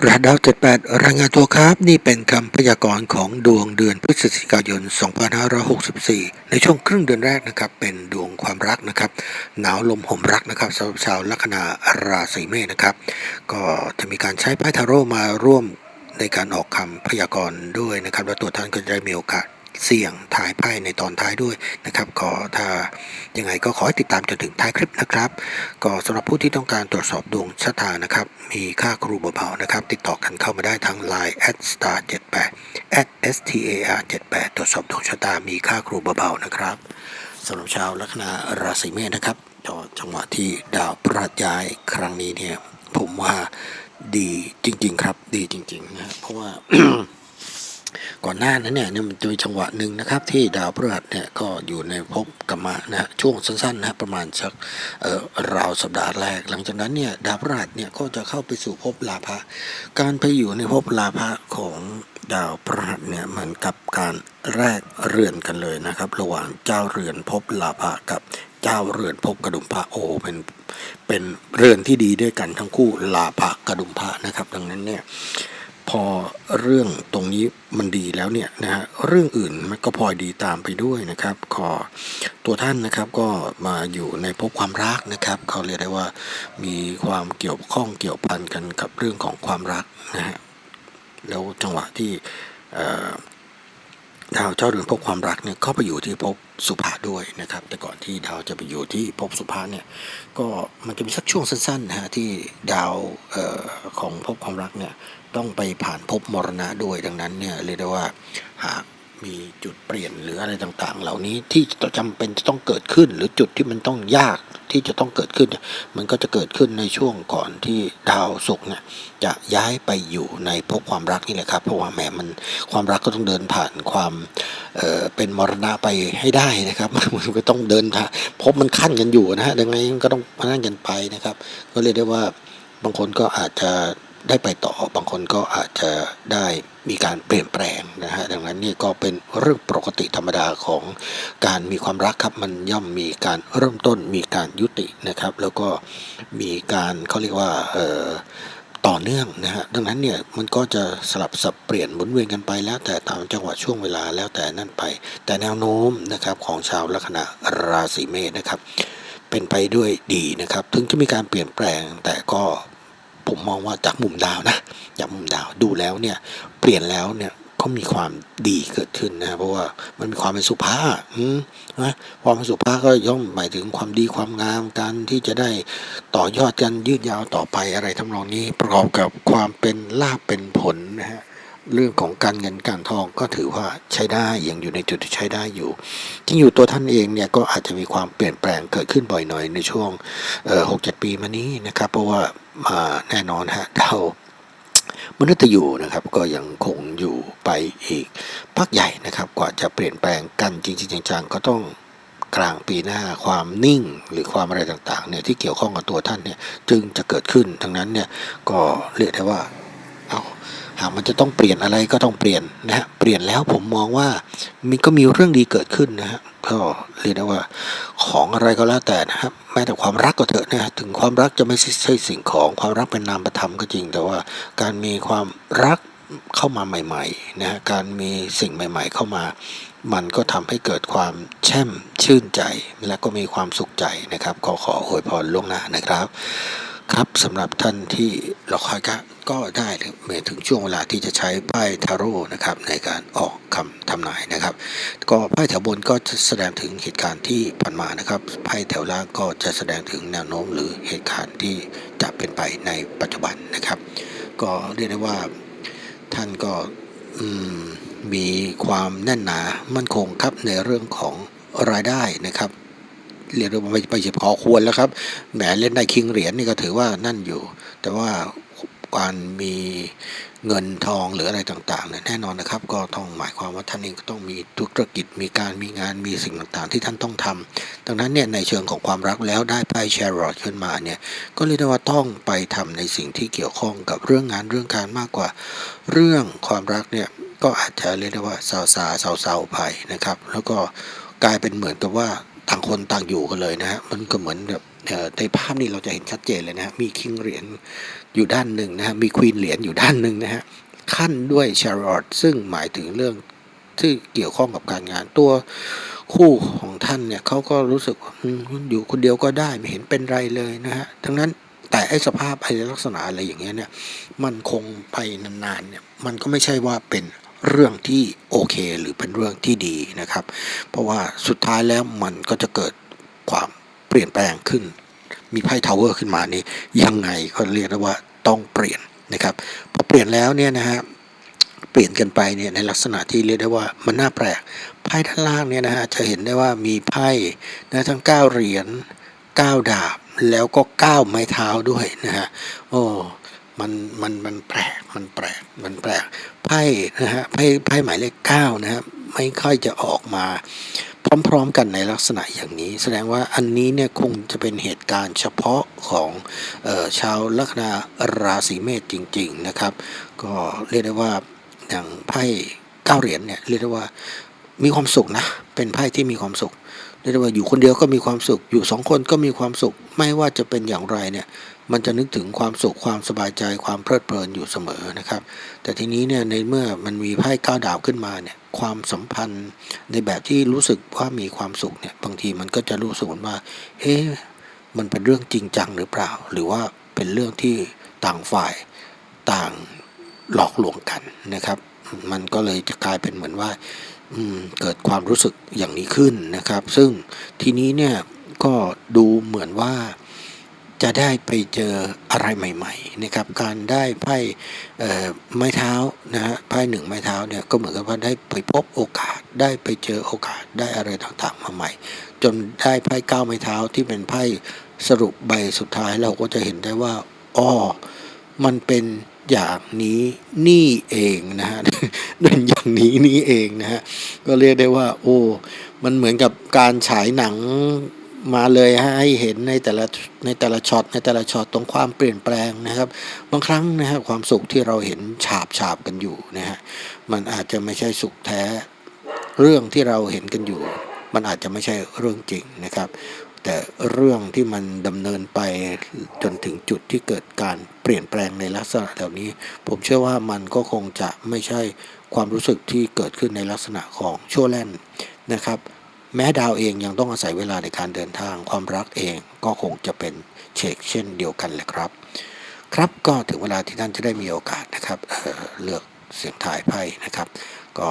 รหัสดาว 78 รายงานตัวครับ นี่เป็นคำพยากรณ์ของดวงเดือนพฤศจิกายน 2564 ในช่วงครึ่งเดือนแรกนะครับ เป็นดวงความรักนะครับ หนาวลมห่มรักนะครับสำหรับชาวลัคนาราศีเมษนะครับ ก็จะมีการใช้ไพ่ทาโร่มาร่วมในการออกคำพยากรณ์ด้วยนะครับ และตัวท่านก็จะมีโอกาส เสี่ยงถ่ายไพ่ในตอนท้ายด้วยนะครับก็ถ้ายังไงก็ขอให้ติดตามจนถึงท้ายคลิปนะครับ ก็สำหรับผู้ที่ต้องการตรวจสอบดวงชะตานะครับ มีค่าครูเบาๆนะครับ ติดต่อกันเข้ามาได้ทาง Line at star 78 at star 78ตรวจสอบดวงชะตา มีค่าครูเบาๆนะครับสำหรับชาวลัคนาราศีเมษนะครับก็จังหวะที่ดาวพฤหัสย้ายครั้งนี้เนี่ย ผมว่าดีจริง ๆ ครับ ดีจริงๆนะเพราะว่า ก่อนหน้านั้นเนี่ยนี่มันจะมีจังหวะหนึ่งนะครับ ที่ดาวพฤหัสเนี่ยก็อยู่ในภพกรรมะนะฮะช่วงสั้นๆนะฮะประมาณสักเออราวสัปดาห์แรก หลังจากนั้นเนี่ยดาวพฤหัสเนี่ยก็จะเข้าไปสู่ภพลาภะการไปอยู่ในภพลาภะของดาวพฤหัสเนี่ยเหมือนกับการแรกเรือนกันเลยนะครับ ระหว่างเจ้าเรือนภพลาภะกับเจ้าเรือนภพกระดุมพระโอเป็นเป็นเรือนที่ดีด้วยกันทั้งคู่ลาภะกระดุมพระนะครับ ดังนั้นเนี่ย พอเรื่องตรงนี้มันดีแล้วเนี่ยนะฮะเรื่องอื่นมันก็พลอยดีตามไปด้วยนะครับ ขอตัวท่านนะครับก็มาอยู่ในภพความรักนะครับเขาเรียกได้ว่ามีความเกี่ยวข้องเกี่ยวพันกันกับเรื่องของความรักนะฮะแล้วจังหวะที่ ดาวเจ้าเรือนภพความรักเนี่ยเข้าไปอยู่ที่ภพสุภาด้วยนะครับ แต่ก่อนที่ดาวจะไปอยู่ที่ภพสุภาเนี่ยก็มันจะมีสักช่วงสั้นๆนะฮะที่ดาวออของภพความรักเนี่ยต้องไปผ่านภพมรณะด้วยดังนั้นเนี่ยเรียกได้ว่าหาก มีจุดเปลี่ยนหรืออะไรต่างๆ เหล่านี้ที่จำเป็นจะต้องเกิดขึ้น หรือจุดที่มันต้องยากที่จะต้องเกิดขึ้น มันก็จะเกิดขึ้นในช่วงก่อนที่ดาวศุกร์เนี่ยจะย้ายไปอยู่ในภพความรักนี่แหละครับเพราะว่าแหมมันความรักก็ต้องเดินผ่านความเเป็นมรณะไปให้ได้นะครับมันก็ต้องเดินทางพบมันขั้นกันอยู่นะฮะดังนั้นก็ต้องพนันกันไปนะครับ ก็เรียกได้ว่าบางคนก็อาจจะ ได้ไปต่อบางคนก็อาจจะได้มีการเปลี่ยนแปลงนะฮะดังนั้นนี่ก็เป็นเรื่องปกติธรรมดาของการมีความรักครับมันย่อมมีการเริ่มต้นมีการยุตินะครับ แล้วก็มีการเขาเรียกว่าต่อเนื่องนะฮะดังนั้นเนี่ยมันก็จะสลับสับเปลี่ยนหมุนเวียนกันไปแล้วแต่ตามจังหวะช่วงเวลาแล้วแต่นั่นไป แต่แนวโน้มนะครับของชาวลัคนาราศีเมษนะครับ เป็นไปด้วยดีนะครับ ถึงจะมีการเปลี่ยนแปลงแต่ก็ ผมมองว่าจากมุมดาวนะจากมุมดาวดูแล้วเนี่ยเปลี่ยนแล้วเนี่ยก็มีความดีเกิดขึ้นนะเพราะว่ามันมีความเป็นสุภาพอืมนะความเป็นสุภาพก็ย่อมหมายถึงความดีความงามการที่จะได้ต่อยอดกันยืดยาวต่อไปอะไรทำนองนี้ประกอบกับความเป็นลาบเป็นผลนะฮะ เรื่องของการเงินการทองก็ถือว่าใช้ได้ยังอยู่ในจุดที่ใช้ได้อยู่จริงอยู่ตัวท่านเองเนี่ยก็อาจจะมีความเปลี่ยนแปลงเกิดขึ้นบ่อยหน่อยในช่วงหกเจ็ดปีมานี้นะครับ เพราะว่ามาแน่นอนฮะดาวมนุษย์อยู่นะครับก็ยังคงอยู่ไปอีกพักใหญ่นะครับ กว่าจะเปลี่ยนแปลงกันจริงๆจังๆก็ต้องกลางปีหน้าความนิ่งหรือความอะไรต่างๆเนี่ยที่เกี่ยวข้องกับตัวท่านเนี่ยจึงจะเกิดขึ้นทั้งนั้นเนี่ยก็เรียกได้ว่า มันจะต้องเปลี่ยนอะไรก็ต้องเปลี่ยนนะฮะเปลี่ยนแล้วผมมองว่ามันก็มีเรื่องดีเกิดขึ้นนะฮะก็เรียกได้ว่าของอะไรก็แล้วแต่นะครับแม้แต่ความรักก็เถอะนะฮะถึงความรักจะไม่ใช่สิ่งของความรักเป็นนามธรรมก็จริง แต่ว่าการมีความรักเข้ามาใหม่ๆนะฮะการมีสิ่งใหม่ ๆ เข้ามา มันก็ทำให้เกิดความแช่มชื่นใจ และก็มีความสุขใจนะครับขอขออวยพรล่วงหน้านะครับ ครับสำหรับท่านที่รอคอยก็ ก็ได้เลยเมื่อถึงช่วงเวลาที่จะใช้ไพ่ทาโร่นะครับในการออกคำทำนายนะครับ ก็ไพ่แถวบนก็จะแสดงถึงเหตุการณ์ที่ผ่านมานะครับไพ่แถวล่างก็จะแสดงถึงแนวโน้มหรือเหตุการณ์ที่จะเป็นไปในปัจจุบันนะครับ ก็เรียกได้ว่าท่านก็มมีความแน่นหนามั่นคงครับในเรื่องของรายได้นะครับเรียกได้ว่าไม่ไปเฉพาะควรแล้วครับแหมเล่นได้คิงเหรียญนี่ก็ถือว่านั่นอยู่ แต่ว่า การมีเงินทองหรืออะไรต่างๆเนี่ยแน่นอนนะครับ ก็ต้องหมายความว่าท่านเองก็ต้องมีธุรกิจมีการมีงานมีสิ่งต่างๆ ที่ท่านต้องทำดังนั้นเนี่ยในเชิงของความรักแล้วได้ไพ่แชร์รอดขึ้นมาเนี่ยก็เรียกได้ว่าต้องไปทำในสิ่งที่เกี่ยวข้องกับเรื่องงานเรื่องการมากกว่า เรื่องความรักเนี่ยก็อาจจะเรียกได้ว่าซาซาเซาเซาไปนะครับ แล้วก็กลายเป็นเหมือนกับว่าต่างคนต่างอยู่กันเลยนะฮะมันก็เหมือนแบบ ในภาพนี้เราจะเห็นชัดเจนเลยนะฮะมีคิงเหรียญอยู่ด้านหนึ่งนะฮะมีควีนเหรียญอยู่ด้านหนึ่งนะฮะขั้นด้วยชาร์ลอตซึ่งหมายถึงเรื่องที่เกี่ยวข้องกับการงานตัวคู่ของท่านเนี่ยเขาก็รู้สึกว่าอืมอยู่คนเดียวก็ได้ไม่เห็นเป็นไรเลยนะฮะทั้งนั้นแต่ไอ้สภาพไอ้ลักษณะอะไรอย่างเงี้ยเนี่ยมันคงไปนานๆเนี่ยมันก็ไม่ใช่ว่าเป็นเรื่องที่โอเคหรือเป็นเรื่องที่ดีนะครับ เพราะว่าสุดท้ายแล้วมันก็จะเกิดความ เปลี่ยนแปลงขึ้น มีไพ่ทาวเวอร์ขึ้นมานี่ยังไงก็เรียกได้ว่าต้องเปลี่ยนนะครับพอเปลี่ยนแล้วเนี่ยนะฮะเปลี่ยนกันไปเนี่ยในลักษณะที่เรียกได้ว่ามันน่าแปลกไพ่ด้านล่างเนี่ยนะฮะจะเห็นได้ว่ามีไพ่นะทั้ง 9 เหรียญ9 ดาบแล้วก็ 9 ไม้เท้าด้วยนะฮะโอ้มันมันมันแปลกมันแปลกมันแปลกไพ่นะฮะไพ่ไพ่หมายเลข9นะฮะ ไม่ค่อยจะออกมา พร้อมๆกันในลักษณะอย่างนี้ แสดงว่าอันนี้เนี่ยคงจะเป็นเหตุการณ์เฉพาะของออชาวลัคนาราศีเมษจริง ๆนะครับ ก็เรียกได้ว่าอย่างไพ่เก้าเหรียญเนี่ยเรียกได้ว่ามีความสุขนะ เป็นไพ่ที่มีความสุขเรียกได้ว่าอยู่คนเดียวก็มีความสุข อยู่สองคนก็มีความสุข ไม่ว่าจะเป็นอย่างไรเนี่ยมันจะนึกถึงความสุขความสบายใจความเพลิดเพลินอยู่เสมอนะครับ แต่ทีนี้เนี่ยในเมื่อมันมีไพ่ก้าดาวขึ้นมาเนี่ยความสัมพันธ์ในแบบที่รู้สึกว่ามีความสุขเนี่ยบางทีมันก็จะรู้สึกว่าเอ๊ะมันเป็นเรื่องจริงจังหรือเปล่า หรือว่าเป็นเรื่องที่ต่างฝ่ายต่างหลอกลวงกันนะครับ มันก็เลยจะกลายเป็นเหมือนว่าเกิดความรู้สึกอย่างนี้ขึ้นนะครับ ซึ่งทีนี้เนี่ยก็ดูเหมือนว่า จะได้ไปเจออะไรใหม่ๆนะครับการได้ไพ่เอ่อไม้เท้านะฮะไพ่หนึ่งไม้เท้าเนี่ยก็เหมือนกับว่าได้ไปพบโอกาสได้ไปเจอโอกาสได้อะไรต่างๆมาใหม่ จนได้ไพ่เก้าไม้เท้าที่เป็นไพ่สรุปใบสุดท้ายเราก็จะเห็นได้ว่าอ้อมันเป็นอย่างนี้นี่เองนะฮะเป็นอย่างนี้นี่เองนะฮะก็เรียกได้ว่า โอ้ มันเหมือนกับการฉายหนัง มาเลยฮะให้เห็นในแต่ละในแต่ละช็อตในแต่ละช็อตตรงความเปลี่ยนแปลงนะครับ บางครั้งนะฮะความสุขที่เราเห็นฉาบฉาบกันอยู่นะฮะมันอาจจะไม่ใช่สุขแท้ เรื่องที่เราเห็นกันอยู่ มันอาจจะไม่ใช่เรื่องจริงนะครับ แต่เรื่องที่มันดำเนินไปจนถึงจุดที่เกิดการเปลี่ยนแปลงในลักษณะเหล่านี้ ผมเชื่อว่ามันก็คงจะไม่ใช่ความรู้สึกที่เกิดขึ้นในลักษณะของชั่วแล่นนะครับ แม้ดาวเองยังต้องอาศัยเวลาในการเดินทางความรักเองก็คงจะเป็นเชกเช่นเดียวกันแหละครับ ครับก็ถึงเวลาที่ท่านจะได้มีโอกาสนะครับเเลือกเสียงถ่ายไพ่นะครับ ก็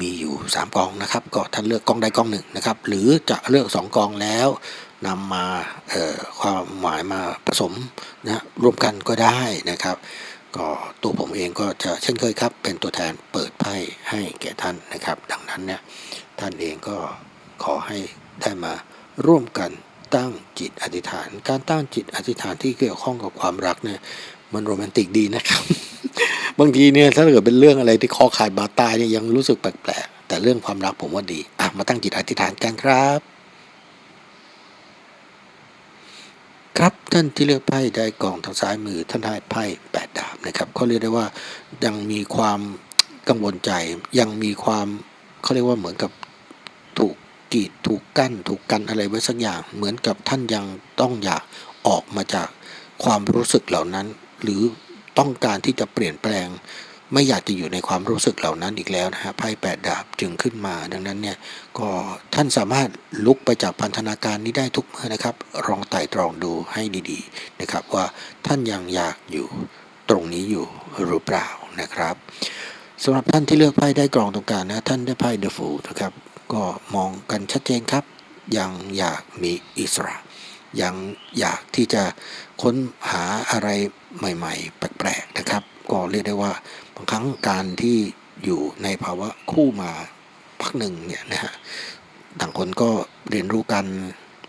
มีอยู่ 3กองนะครับ ก็ท่านเลือกกองใดกองหนึ่งนะครับ หรือจะเลือก 2กองแล้วนำมาความหมายมาผสมนะรวมกันก็ได้นะครับ ก็ตัวผมเองก็จะเช่นเคยครับ เป็นตัวแทนเปิดไพ่ให้แก่ท่านนะครับ ดังนั้นเนี่ยท่านเองก็ขอให้ได้มาร่วมกันตั้งจิตอธิษฐาน การตั้งจิตอธิษฐานที่เกี่ยวข้องกับความรักเนี่ยมันโรแมนติกดีนะครับ บางทีเนี่ยถ้าเกิดเป็นเรื่องอะไรที่คอขาดบาดตายเนี่ยยังรู้สึกแปลกๆแต่เรื่องความรักผมว่าดีอะมาตั้งจิตอธิษฐานกันครับ ครับท่านที่เลือกไพ่ได้กองทางซ้ายมือท่านได้ไพ่แปดดาบนะครับเขาเรียกได้ว่ายังมีความกังวลใจ ยังมีความเขาเรียกว่าเหมือนกับถูกกีดถูกกั้น ถูกกันอะไรไว้สักอย่าง เหมือนกับท่านยังต้องอยากออกมาจากความรู้สึกเหล่านั้น หรือต้องการที่จะเปลี่ยนแปลง ไม่อยากจะอยู่ในความรู้สึกเหล่านั้นอีกแล้วนะฮะไพ่แปดดาบจึงขึ้นมา ดังนั้นเนี่ยก็ท่านสามารถลุกไปจากพันธนาการนี้ได้ทุกเมื่อนะครับลองไต่ตรองดูให้ดีๆนะครับว่าท่านยังอยากอยู่ตรงนี้อยู่หรือเปล่านะครับสำหรับท่านที่เลือกไพ่ได้กรองตรงกลางนะท่านได้ไพ่เดอะฟูนะครับก็มองกันชัดเจนครับ ยังอยากมีอิสระ ยังอยากที่จะค้นหาอะไรใหม่ ๆ แปลกๆนะครับ ก็เรียกได้ว่าบางครั้งการที่อยู่ในภาวะคู่มาพักหนึ่งเนี่ยนะฮะต่างคนก็เรียนรู้กัน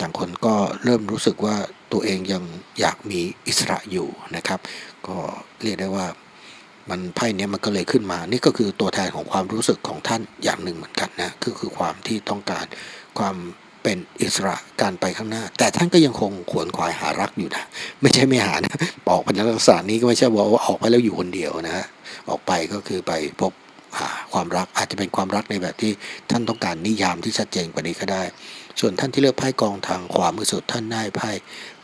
ต่างคนก็เริ่มรู้สึกว่าตัวเองยังอยากมีอิสระอยู่นะครับ ก็เรียกได้ว่ามันไพ่เนี้ยมันก็เลยขึ้นมา นี่ก็คือตัวแทนของความรู้สึกของท่านอย่างหนึ่งเหมือนกันนะก็คือความที่ต้องการความ เป็นอิสระการไปข้างหน้า แต่ท่านก็ยังคงขวนขวายหารักอยู่นะ ไม่ใช่ไม่หานะออกไปในลักษณะนี้ก็ไม่ใช่ว่าออกไปแล้วอยู่คนเดียวนะฮะออกไปก็คือไปพบหาความรักอาจจะเป็นความรักในแบบที่ท่านต้องการนิยามที่ชัดเจนกว่านี้ก็ได้ ส่วนท่านที่เลือกไพ่กองทางขวามือสุดท่านได้ไพ่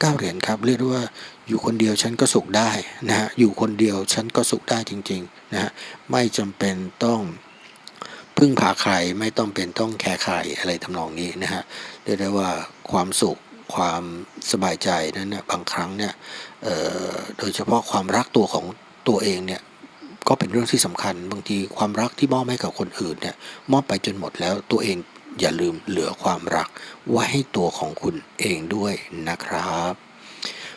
เก้าเหรียญครับ เรียกว่าอยู่คนเดียวฉันก็สุขได้นะฮะอยู่คนเดียวฉันก็สุขได้จริงๆนะฮะไม่จำเป็นต้อง พึ่งพาใครไม่ต้องเป็นต้องแคร์ใครอะไรทำนองนี้นะฮะเรียกได้ว่าความสุขความสบายใจนั้นเนี่ยบางครั้งเนี่ยโดยเฉพาะความรักตัวของตัวเองเนี่ยก็เป็นเรื่องที่สำคัญ บางทีความรักที่มอบให้กับคนอื่นเนี่ยมอบไปจนหมดแล้วตัวเองอย่าลืมเหลือความรักไว้ให้ตัวของคุณเองด้วยนะครับ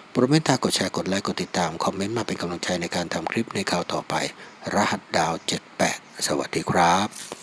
โปรดเมตตากดแชร์กดไลค์กดติดตาม คอมเมนต์มาเป็นกำลังใจในการทำคลิปในคราวต่อไป รหัสดาว 78 สวัสดีครับ